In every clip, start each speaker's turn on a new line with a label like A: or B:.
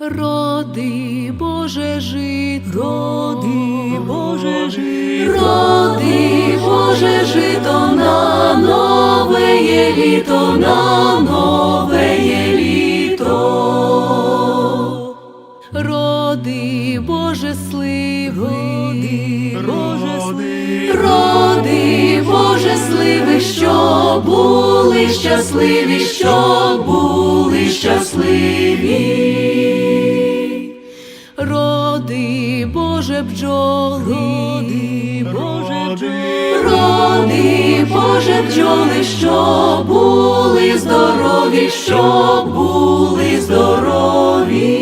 A: Роди, Боже, жито,
B: Роди, Боже, жито,
A: роди, Боже, жито на нове є літо, на нове є літо. Роди, Боже, сливи,
B: Боже, сливи,
A: Роди, Боже, сливи, що були щасливі, що були щасливі. Роди, Боже, бджоли,
B: Боже, жито,
A: Роди, Боже, бджоли, що були здорові, що були здорові.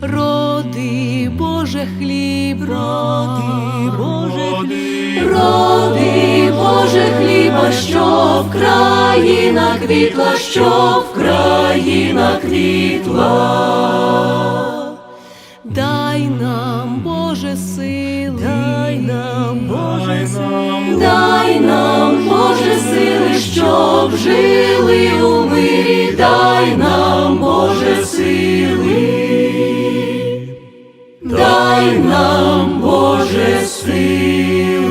A: Роди, Боже, хліб, роди,
B: Боже, хліб,
A: Роди, Боже, хліба, що в країна квітла, що в країна квітла дай нам, Боже, сили, дай нам,
B: Боже, сили,
A: дай нам, Боже, сили, щоб жили у мирі, дай нам, Боже, сили, дай нам, Боже, сили.